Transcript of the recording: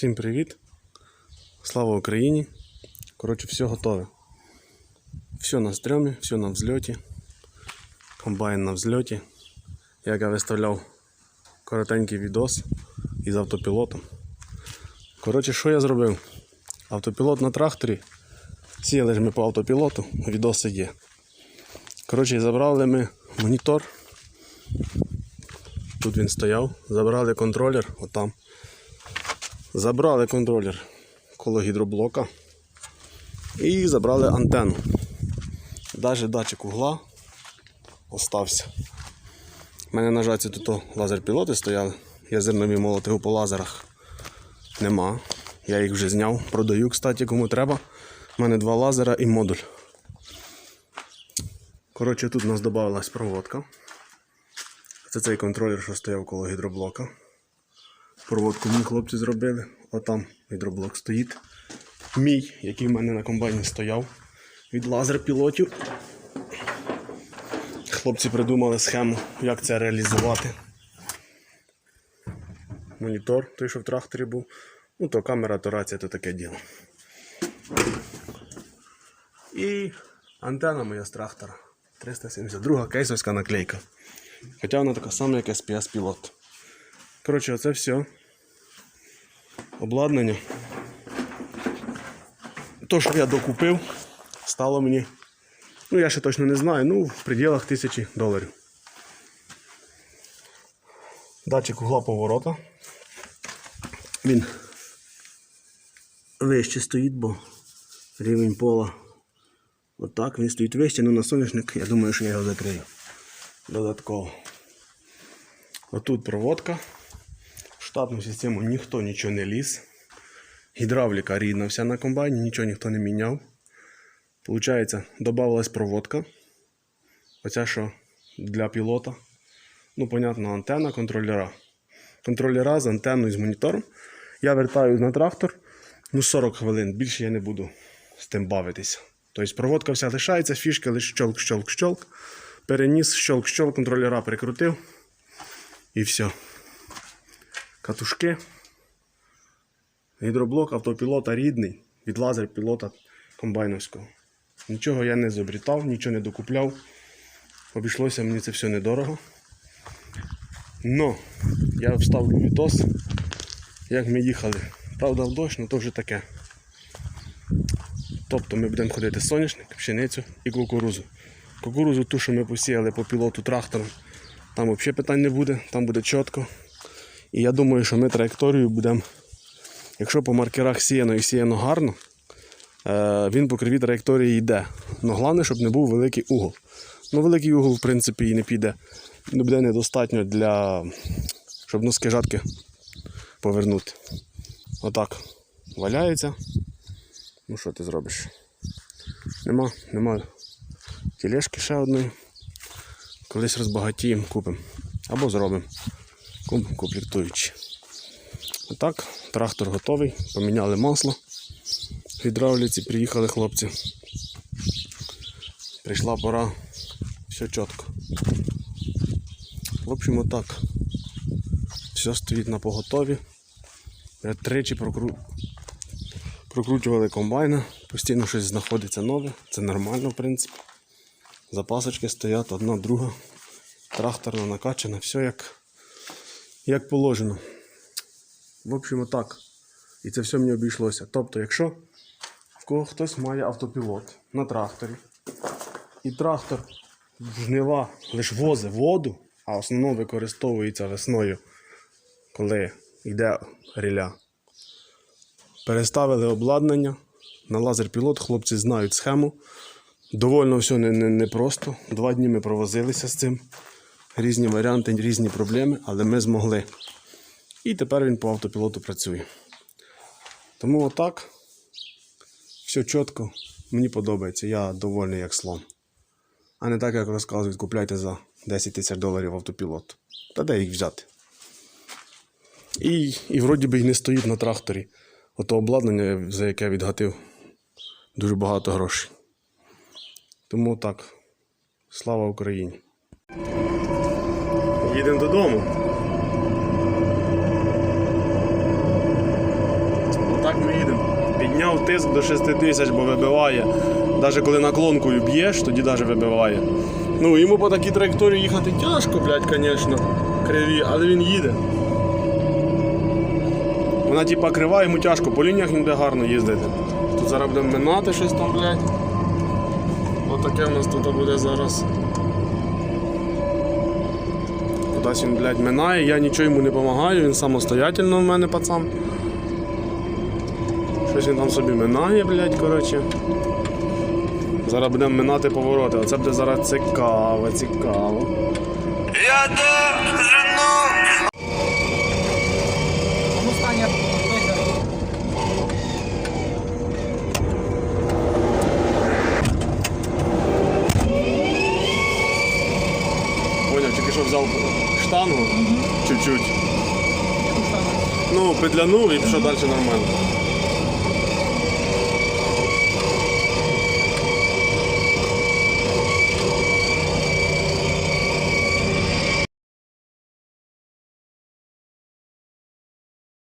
Всім привіт! Слава Україні! Коротше, все готове. Все на стрьомі, все на взльоті. Комбайн на взльоті. Як я виставляв коротенький відос із автопілотом. Коротше, що я зробив? Автопілот на тракторі. Сіяли ж ми по автопілоту, відоси є. Коротше, забрали ми монітор. Тут він стояв. Забрали контролер, отам. Забрали контролер коло гідроблока і забрали антенну. Навіть датчик угла остався. У мене на жаті тут лазер-пілоти стояли. Я зернові молоти по лазерах нема. Я їх вже зняв. Продаю, кстати, кому треба. У мене два лазера і модуль. Коротше, тут у нас додавалась проводка. Це цей контролер, що стояв коло гідроблока. Проводку мені хлопці зробили. Отам гідроблок стоїть. Мій, який в мене на комбайні стояв від лазер-пілотів. Хлопці придумали схему, як це реалізувати. Монітор, той, що в тракторі був. Ну, то камера, то рація, то таке діло. І антенна моя з трактора. 372 кейсовська наклейка. Хоча вона така сама, як SPS пілот. Коротше, оце все. Обладнання. То, що я докупив, стало мені. Ну, я ще точно не знаю, ну, в пределах тисячі доларів. Датчик угла поворота. Він вище стоїть, бо рівень пола. Отак, він стоїть вище, ну на соняшник, я думаю, що я його закрию. Додатково. Отут проводка. Штатну систему ніхто нічого не ліз. Гідравліка рідна вся на комбайні, нічого ніхто не міняв. Получається, додавалась проводка. Оця що для пілота. Ну, понятно, антенна контролера. Контролера з антенною з монітором. Я вертаю на трактор. Ну, 40 хвилин. Більше я не буду з тим бавитися. Тобто проводка вся лишається, фішки лише щолк, щолк, щолк. Переніс, щолк, щолк, контролера прикрутив. І все. Катушки. Гідроблок автопілота рідний від лазер пілота комбайновського. Нічого я не зобрітав, нічого не докупляв. Обійшлося мені це все недорого. Но я вставлю відос, як ми їхали. Правда, в дощ, але то вже таке. Тобто ми будемо ходити соняшник, пшеницю і кукурузу. Кукурузу ту, що ми посіяли по пілоту трактором, там взагалі питань не буде, там буде чітко. І я думаю, що ми траєкторію будемо, якщо по маркерах сіяно і сіяно гарно, е, він по кривій траєкторії йде. Але головне, щоб не був великий угол. Ну, великий угол, в принципі, і не піде. Не буде недостатньо для, щоб носки жатки повернути. Отак. Валяється. Ну що ти зробиш? Нема, нема тележки ще одної. Колись розбагатіємо, купимо. Або зробимо. Комплектуючі. Отак, трактор готовий, поміняли масло. В гідравліці приїхали хлопці. Прийшла пора. Все чітко. В общем, отак. Все стоїть на поготові. Я тричі прокру... прокручували комбайна, постійно щось знаходиться нове, це нормально, в принципі. Запасочки стоять, одна, друга. Тракторна накачана, все як, як положено. В общем, отак. І це все мені обійшлося. Тобто, якщо в кого хтось має автопілот на тракторі, і трактор жнива лише возить воду, а основно використовується весною, коли йде ріля. Переставили обладнання на лазер-пілот, хлопці знають схему. Довольно все не, не, не. Два дні ми провозилися з цим. Різні варіанти, різні проблеми, але ми змогли. І тепер він по автопілоту працює. Тому отак. Все чітко. Мені подобається. Я довольний як слон. А не так, як розказують, купляйте за 10 тисяч доларів автопілот. Та де їх взяти? І, і вроді би й не стоїть на тракторі. Ото обладнання, за яке відгатив дуже багато грошей. Тому так. Слава Україні. Їдемо додому. Отак ми їдемо. Підняв тиск до 6 тисяч, бо вибиває. Навіть коли наклонкою б'єш, тоді навіть вибиває. Ну, йому по такій траєкторії їхати тяжко, блядь, звісно, криві, але він їде. Вона типа крива, йому тяжко, по лініях він буде гарно їздити. Тут зараз будемо минати щось там, блядь. Отаке в нас тут буде зараз. Кудись він, блядь, минає, я нічого йому не допомагаю, він самостоятельно в мене пацан. Щось він там собі минає, блядь, коротше. Зараз будемо минати повороти, оце буде зараз цікаво, цікаво. Я що взяв штангу чуть-чуть. Ну, петлянув і пішов далі нормально.